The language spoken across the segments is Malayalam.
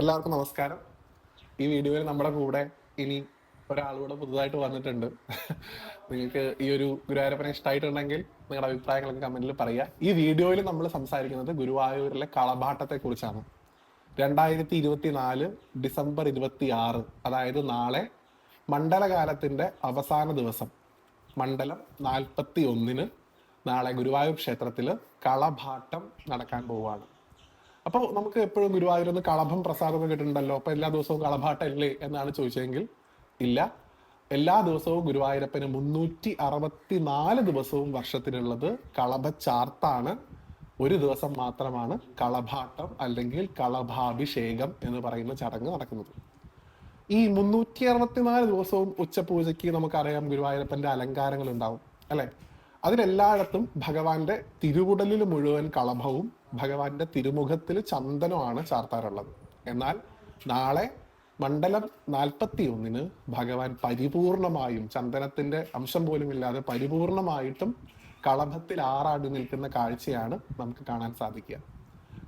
എല്ലാവർക്കും നമസ്കാരം. ഈ വീഡിയോയിൽ നമ്മുടെ കൂടെ ഇനി ഒരാളൂടെ പുതുതായിട്ട് വന്നിട്ടുണ്ട്. നിങ്ങൾക്ക് ഈ ഒരു ഗുരുവായൂരപ്പനെ ഇഷ്ടമായിട്ടുണ്ടെങ്കിൽ നിങ്ങളുടെ അഭിപ്രായങ്ങളൊക്കെ കമന്റിൽ പറയുക. ഈ വീഡിയോയിൽ നമ്മൾ സംസാരിക്കുന്നത് ഗുരുവായൂരിലെ കളഭാട്ടത്തെ കുറിച്ചാണ് രണ്ടായിരത്തി ഇരുപത്തി നാല് ഡിസംബർ ഇരുപത്തി ആറ് അതായത് നാളെ മണ്ഡലകാലത്തിന്റെ അവസാന ദിവസം മണ്ഡലം നാൽപ്പത്തി ഒന്നിന് നാളെ ഗുരുവായൂർ ക്ഷേത്രത്തിൽ കളഭാട്ടം നടക്കാൻ പോവുകയാണ്. അപ്പോൾ നമുക്ക് എപ്പോഴും ഗുരുവായൂരിന്ന് കളഭം പ്രസാദം കിട്ടുന്നുണ്ടല്ലോ. അപ്പൊ എല്ലാ ദിവസവും കളഭാട്ടല്ലേ എന്നാണ് ചോദിച്ചതെങ്കിൽ ഇല്ല. എല്ലാ ദിവസവും ഗുരുവായൂരപ്പന് മുന്നൂറ്റി അറുപത്തി നാല് ദിവസവും വർഷത്തിലുള്ളത് കളഭച്ചാർത്താണ്. ഒരു ദിവസം മാത്രമാണ് കളഭാട്ടം അല്ലെങ്കിൽ കളഭാഭിഷേകം എന്ന് പറയുന്ന ചടങ്ങ് നടക്കുന്നത്. ഈ മുന്നൂറ്റി അറുപത്തിനാല് ദിവസവും ഉച്ചപൂജയ്ക്ക് നമുക്കറിയാം ഗുരുവായൂരപ്പന്റെ അലങ്കാരങ്ങൾ ഉണ്ടാവും അല്ലെ? അതിലെല്ലായിടത്തും ഭഗവാന്റെ തിരുവുടലിൽ മുഴുവൻ കളഭവും ഭഗവാന്റെ തിരുമുഖത്തിൽ ചന്ദനമാണ് ചാർത്താറുള്ളത്. എന്നാൽ നാളെ മണ്ഡലം നാൽപ്പത്തി ഒന്നിന് ഭഗവാൻ പരിപൂർണമായും ചന്ദനത്തിന്റെ അംശം പോലും ഇല്ലാതെ പരിപൂർണമായിട്ടും കളഭത്തിൽ ആറാടി നിൽക്കുന്ന കാഴ്ചയാണ് നമുക്ക് കാണാൻ സാധിക്കുക.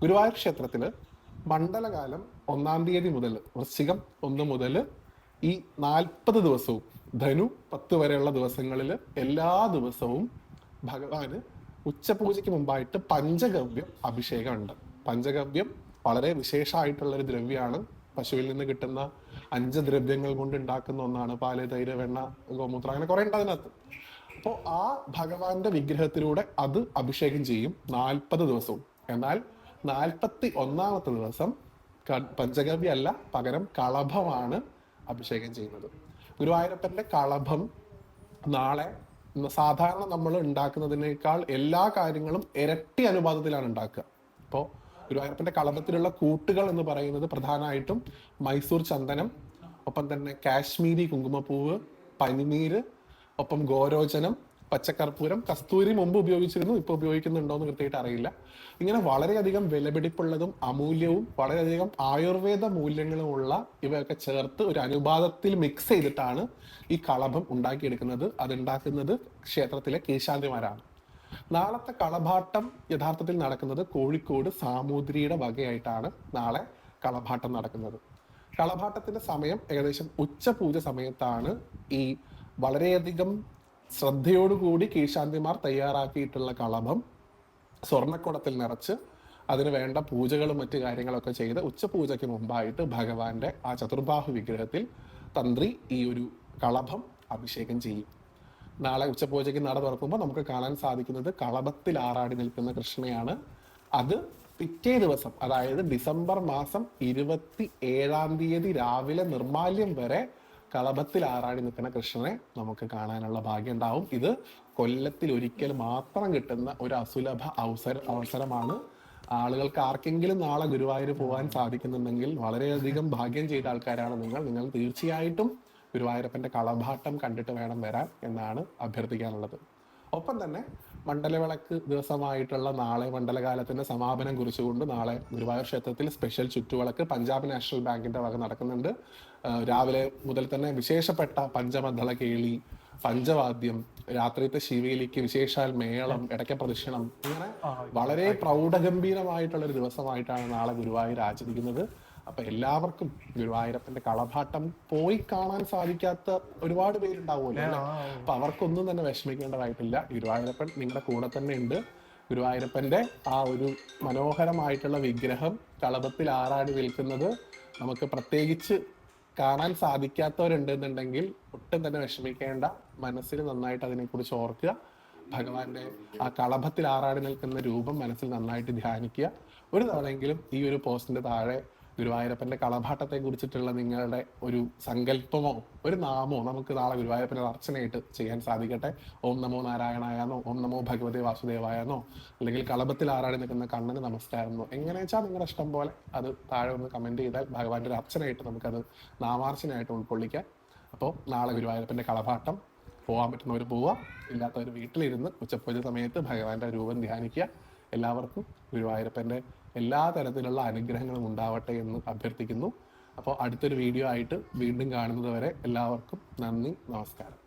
ഗുരുവായൂർ ക്ഷേത്രത്തിൽ മണ്ഡലകാലം ഒന്നാം തീയതി മുതൽ വൃശ്ചികം ഒന്ന് മുതൽ ഈ നാൽപ്പത് ദിവസവും ധനു പത്ത് വരെയുള്ള ദിവസങ്ങളിൽ എല്ലാ ദിവസവും ഭഗവാന് ഉച്ചപൂജയ്ക്ക് മുമ്പായിട്ട് പഞ്ചഗവ്യം അഭിഷേകമുണ്ട്. പഞ്ചഗവ്യം വളരെ വിശേഷമായിട്ടുള്ള ഒരു ദ്രവ്യമാണ് പശുവിൽ നിന്ന് കിട്ടുന്ന അഞ്ച് ദ്രവ്യങ്ങൾ കൊണ്ട് ഉണ്ടാക്കുന്ന ഒന്നാണ് പാൽ തൈര് വെണ്ണ ഗോമൂത്രം അങ്ങനെ കുറെ ഉണ്ട് അതിനകത്ത്. അപ്പോൾ ആ ഭഗവാന്റെ വിഗ്രഹത്തിലൂടെ അത് അഭിഷേകം ചെയ്യും നാൽപ്പത് ദിവസവും. എന്നാൽ നാൽപ്പത്തി ഒന്നാമത്തെ ദിവസം പഞ്ചഗവ്യ അല്ല പകരം കളഭമാണ് അഭിഷേകം ചെയ്യുന്നത്. ഗുരുവായൂരപ്പന്റെ കളഭം നാളെ സാധാരണ നമ്മൾ ഉണ്ടാക്കുന്നതിനേക്കാൾ എല്ലാ കാര്യങ്ങളും ഇരട്ടി അനുപാതത്തിലാണ് ഉണ്ടാക്കുക. ഇപ്പോൾ ഗുരുവായൂരപ്പന്റെ കളഭത്തിലുള്ള കൂട്ടുകൾ എന്ന് പറയുന്നത് പ്രധാനമായിട്ടും മൈസൂർ ചന്ദനം ഒപ്പം തന്നെ കാശ്മീരി കുങ്കുമപ്പൂവ് പനിനീര് ഒപ്പം ഗോരോചനം പച്ചക്കർപ്പൂരം കസ്തൂരി മുമ്പ് ഉപയോഗിച്ചിരുന്നു ഇപ്പൊ ഉപയോഗിക്കുന്നുണ്ടോ എന്ന് കൃത്യമായിട്ട് അറിയില്ല. ഇങ്ങനെ വളരെയധികം വിലപിടിപ്പുള്ളതും അമൂല്യവും വളരെയധികം ആയുർവേദ മൂല്യങ്ങളുമുള്ള ഇവയൊക്കെ ചേർത്ത് ഒരു അനുപാതത്തിൽ മിക്സ് ചെയ്തിട്ടാണ് ഈ കളഭം ഉണ്ടാക്കിയെടുക്കുന്നത്. അത് ഉണ്ടാക്കുന്നത് ക്ഷേത്രത്തിലെ കേശാന്തിമാരാണ് നാളത്തെ കളഭാട്ടം യഥാർത്ഥത്തിൽ നടക്കുന്നത് കോഴിക്കോട് സാമൂതിരിയുടെ വകയായിട്ടാണ് നാളെ കളഭാട്ടം നടക്കുന്നത്. കളഭാട്ടത്തിന്റെ സമയം ഏകദേശം ഉച്ചപൂജ സമയത്താണ് ഈ വളരെയധികം ശ്രദ്ധയോടുകൂടി കീശാന്തിമാർ തയ്യാറാക്കിയിട്ടുള്ള കളഭം സ്വർണക്കുടത്തിൽ നിറച്ച് അതിന് വേണ്ട പൂജകളും മറ്റു കാര്യങ്ങളൊക്കെ ചെയ്ത് ഉച്ചപൂജയ്ക്ക് മുമ്പായിട്ട് ഭഗവാന്റെ ആ ചതുർബാഹു വിഗ്രഹത്തിൽ തന്ത്രി ഈ ഒരു കളഭം അഭിഷേകം ചെയ്യും. നാളെ ഉച്ചപൂജയ്ക്ക് നട തുറക്കുമ്പോൾ നമുക്ക് കാണാൻ സാധിക്കുന്നത് കളഭത്തിൽ ആറാടി നിൽക്കുന്ന കൃഷ്ണയാണ്. അത് പിറ്റേ ദിവസം അതായത് ഡിസംബർ മാസം ഇരുപത്തി ഏഴാം തീയതി രാവിലെ നിർമാല്യം വരെ കളഭത്തിൽ ആറാടി നിൽക്കുന്ന കൃഷ്ണനെ നമുക്ക് കാണാനുള്ള ഭാഗ്യം ഉണ്ടാവും ഇത് കൊല്ലത്തിൽ ഒരിക്കൽ മാത്രം കിട്ടുന്ന ഒരു അസുലഭ അവസര അവസരമാണ്. ആളുകൾക്ക് ആർക്കെങ്കിലും നാളെ ഗുരുവായൂർ പോകാൻ സാധിക്കുന്നുണ്ടെങ്കിൽ വളരെയധികം ഭാഗ്യം ചെയ്ത ആൾക്കാരാണ് നിങ്ങൾ. നിങ്ങൾ തീർച്ചയായിട്ടും ഗുരുവായൂരപ്പന്റെ കളഭാട്ടം കണ്ടിട്ട് വേണം വരാൻ എന്നാണ് അഭ്യർത്ഥിക്കാനുള്ളത്. ഒപ്പം തന്നെ മണ്ഡലവിളക്ക് ദിവസമായിട്ടുള്ള നാളെ മണ്ഡലകാലത്തിന്റെ സമാപനം കുറിച്ചുകൊണ്ട് നാളെ ഗുരുവായൂർ ക്ഷേത്രത്തിൽ സ്പെഷ്യൽ ചുറ്റുവിളക്ക് പഞ്ചാബ് നാഷണൽ ബാങ്കിന്റെ വക നടക്കുന്നുണ്ട്. രാവിലെ മുതൽ തന്നെ വിശേഷപ്പെട്ട പഞ്ചമദ്ദള കേളി പഞ്ചവാദ്യം രാത്രിത്തെ ശിവയിലേക്ക് വിശേഷാൽ മേളം ഇടയ്ക്ക പ്രദക്ഷിണം അങ്ങനെ വളരെ പ്രൗഢഗംഭീരമായിട്ടുള്ള ഒരു ദിവസമായിട്ടാണ് നാളെ ഗുരുവായൂർ ആചരിക്കുന്നത്. അപ്പൊ എല്ലാവർക്കും ഗുരുവായൂരപ്പന്റെ കളഭാട്ടം പോയി കാണാൻ സാധിക്കാത്ത ഒരുപാട് പേരുണ്ടാവുമല്ലോ? അപ്പൊ അവർക്കൊന്നും തന്നെ വിഷമിക്കേണ്ടതായിട്ടില്ല. ഗുരുവായൂരപ്പൻ നിങ്ങളുടെ കൂടെ തന്നെ ഉണ്ട്. ഗുരുവായൂരപ്പന്റെ ആ ഒരു മനോഹരമായിട്ടുള്ള വിഗ്രഹം കളഭത്തിൽ ആറാടി നിൽക്കുന്നത് നമുക്ക് പ്രത്യേകിച്ച് കാണാൻ സാധിക്കാത്തവരുണ്ടെന്നുണ്ടെങ്കിൽ ഒട്ടും തന്നെ വിഷമിക്കേണ്ട. മനസ്സിൽ നന്നായിട്ട് അതിനെക്കുറിച്ച് ഓർക്കുക. ഭഗവാന്റെ ആ കളഭത്തിൽ ആറാടി നിൽക്കുന്ന രൂപം മനസ്സിൽ നന്നായിട്ട് ധ്യാനിക്കുക. ഒരു തവണയെങ്കിലും ഈ ഒരു പോസ്റ്റിന്റെ താഴെ ഗുരുവായൂരപ്പന്റെ കളഭാട്ടത്തെ കുറിച്ചിട്ടുള്ള നിങ്ങളുടെ ഒരു സങ്കല്പമോ ഒരു നാമോ നമുക്ക് നാളെ ഗുരുവായൂരപ്പന്റെ അർച്ചനയായിട്ട് ചെയ്യാൻ സാധിക്കട്ടെ. ഓം നമോ നാരായണായെന്നോ ഓം നമോ ഭഗവതി വാസുദേവായെന്നോ അല്ലെങ്കിൽ കളഭത്തിൽ ആറാടി നിൽക്കുന്ന കണ്ണന് നമസ്കാരം എന്നോ എങ്ങനെ വെച്ചാൽ നിങ്ങളുടെ ഇഷ്ടം പോലെ അത് താഴെ ഒന്ന് കമന്റ് ചെയ്താൽ ഭഗവാന്റെ ഒരു അർച്ചനയായിട്ട് നമുക്കത് നാമാർച്ചനയായിട്ട് ഉൾക്കൊള്ളിക്കാം. അപ്പോൾ നാളെ ഗുരുവായൂരപ്പന്റെ കളഭാട്ടം പോകാൻ പറ്റുന്നവർ പോവുക. ഇല്ലാത്തവർ വീട്ടിലിരുന്ന് ഉച്ചപ്പൂജ സമയത്ത് ഭഗവാന്റെ രൂപം ധ്യാനിക്കുക. എല്ലാവർക്കും ഗുരുവായൂരപ്പന്റെ എല്ലാ തരത്തിലുള്ള അനുഗ്രഹങ്ങളും ഉണ്ടാവട്ടെ എന്ന് അഭ്യർത്ഥിക്കുന്നു. അപ്പോൾ അടുത്തൊരു വീഡിയോ ആയിട്ട് വീണ്ടും കാണുന്നത് വരെ എല്ലാവർക്കും നന്ദി നമസ്കാരം.